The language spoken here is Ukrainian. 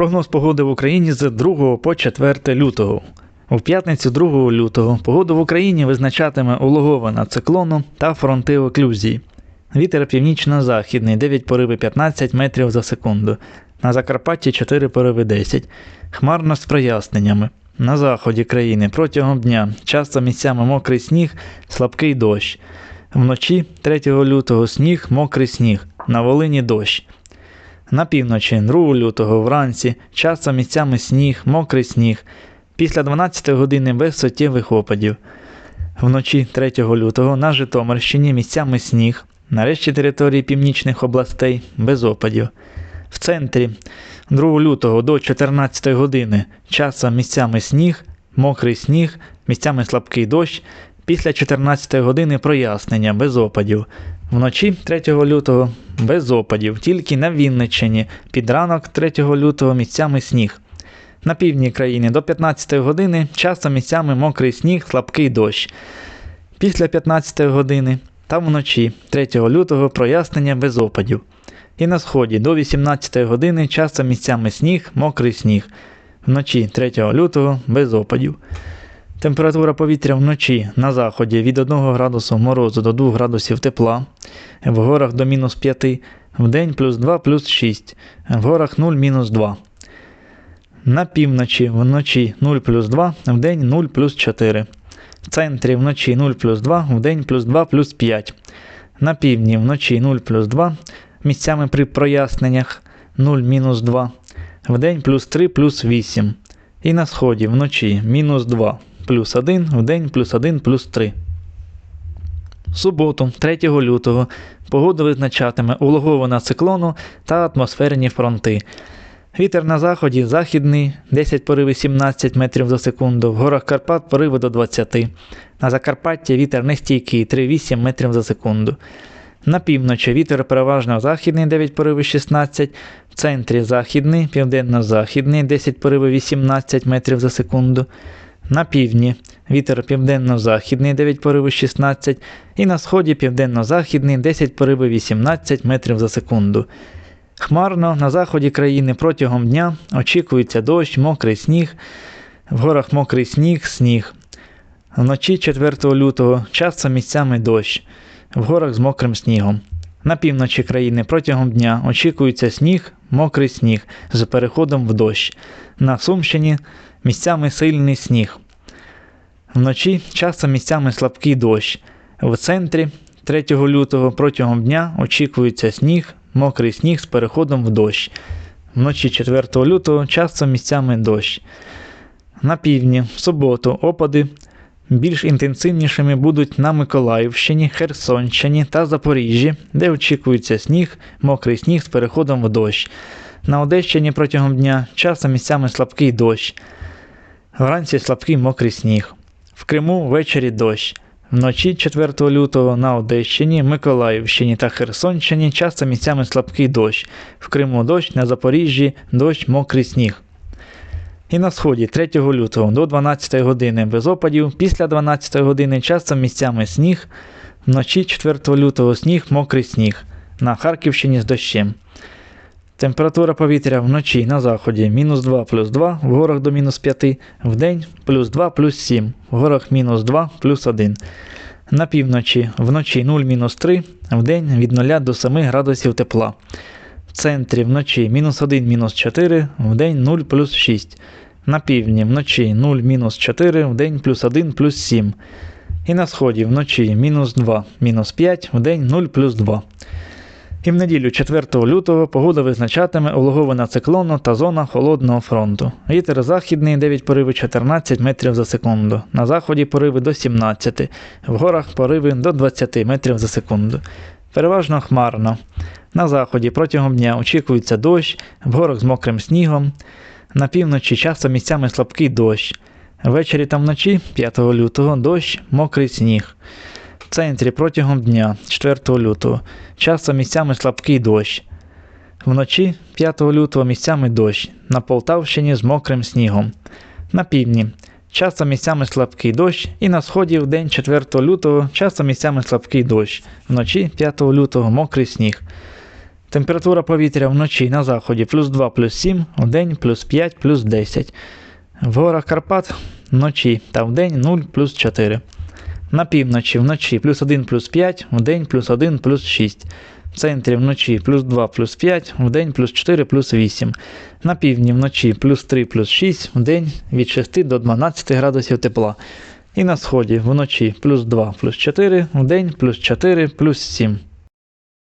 Прогноз погоди в Україні з 2 по 4 лютого. У п'ятницю 2 лютого погоду в Україні визначатиме улогована циклону та фронти оклюзії. Вітер північно-західний 9 пориви 15 метрів за секунду. На Закарпатті 4 пориви 10. Хмарно з проясненнями. На заході країни протягом дня часто місцями мокрий сніг, слабкий дощ. Вночі 3 лютого сніг, мокрий сніг. На Волині дощ. На півночі 2 лютого вранці часто місцями сніг, мокрий сніг. Після 12 години без суттєвих опадів. Вночі 3 лютого на Житомирщині місцями сніг, на решті території північних областей без опадів. В центрі 2 лютого до 14 години часом місцями сніг, мокрий сніг, місцями слабкий дощ. Після 14 години прояснення без опадів. Вночі 3 лютого без опадів, тільки на Вінниччині під ранок 3 лютого місцями сніг. На півдні країни до 15 години часто місцями мокрий сніг, слабкий дощ. Після 15 години та вночі 3 лютого прояснення без опадів. І на сході до 18 години часто місцями сніг, мокрий сніг. Вночі 3 лютого без опадів. Температура повітря вночі на заході від 1 градусу морозу до 2 градусів тепла, в горах до мінус 5, в день плюс 2 плюс 6, в горах 0 мінус 2. На півночі вночі 0 плюс 2, в день 0 плюс 4. В центрі вночі 0 плюс 2, в день плюс 2 плюс 5. На півдні вночі 0 плюс 2, місцями при проясненнях 0 мінус 2, в день плюс 3 плюс 8. І на сході вночі мінус 2 плюс 1, в день плюс 1 плюс 3. Суботу, 3 лютого, погода визначатиме улогована циклону та атмосферні фронти. Вітер на заході західний 10 пориви 17 метрів за секунду, в горах Карпат пориви до 20. На Закарпатті вітер нестійкий 3,8 метрів за секунду. На півночі вітер переважно західний 9 пориви 16, в центрі західний, південно-західний 10 пориви 18 метрів за секунду. На півдні вітер південно-західний 9 пориви 16 і на сході південно-західний 10 пориви 18 метрів за секунду. Хмарно на заході країни протягом дня очікується дощ, мокрий сніг, в горах мокрий сніг, сніг. Вночі 4 лютого часто місцями дощ, в горах з мокрим снігом. На півночі країни протягом дня очікується сніг, мокрий сніг з переходом в дощ. На Сумщині місцями сильний сніг. Вночі часто місцями слабкий дощ. В центрі 3 лютого протягом дня очікується сніг, мокрий сніг з переходом в дощ. Вночі 4 лютого часто місцями дощ. На півдні в суботу опади більш інтенсивнішими будуть на Миколаївщині, Херсонщині та Запоріжжі, де очікується сніг, мокрий сніг з переходом в дощ. На Одещині протягом дня часто місцями слабкий дощ. Вранці слабкий мокрий сніг. В Криму ввечері дощ. Вночі 4 лютого на Одещині, Миколаївщині та Херсонщині часто місцями слабкий дощ. В Криму дощ, на Запоріжжі дощ, мокрий сніг. І на сході 3 лютого до 12 години без опадів, після 12 години часто місцями сніг. Вночі 4 лютого сніг, мокрий сніг. На Харківщині з дощем. Температура повітря вночі на заході мінус 2 плюс 2, в горах до мінус 5, в день плюс 2 плюс 7, в горах мінус 2 плюс 1. На півночі вночі 0 мінус 3, в день від 0 до 7 градусів тепла. В центрі вночі мінус 1 мінус 4, в день 0 плюс 6. На півдні вночі 0 мінус 4, в день плюс 1 плюс 7. І на сході вночі мінус 2 мінус 5, в день 0 плюс 2. І в неділю 4 лютого погода визначатиме улогована циклону та зона холодного фронту. Вітер західний 9 пориви 14 метрів за секунду. На заході пориви до 17, в горах пориви до 20 метрів за секунду. Переважно хмарно. На заході протягом дня очікується дощ, в горах з мокрим снігом. На півночі часто місцями слабкий дощ. Ввечері та вночі 5 лютого дощ, мокрий сніг. В центрі протягом дня 4 лютого часто місцями слабкий дощ. Вночі 5 лютого місцями дощ. На Полтавщині з мокрим снігом. На півдні часто місцями слабкий дощ. І на сході в день 4 лютого часто місцями слабкий дощ. Вночі 5 лютого мокрий сніг. Температура повітря вночі на заході плюс 2 плюс 7, вдень плюс 5 плюс 10. В горах Карпат вночі та вдень 0 плюс 4. На півночі вночі плюс 1 плюс 5, вдень плюс 1 плюс 6. В центрі вночі плюс 2 плюс 5, вдень плюс 4 плюс 8. На півдні вночі плюс 3 плюс 6, вдень від 6 до 12 градусів тепла. І на сході вночі плюс 2 плюс 4, вдень плюс 4 плюс 7.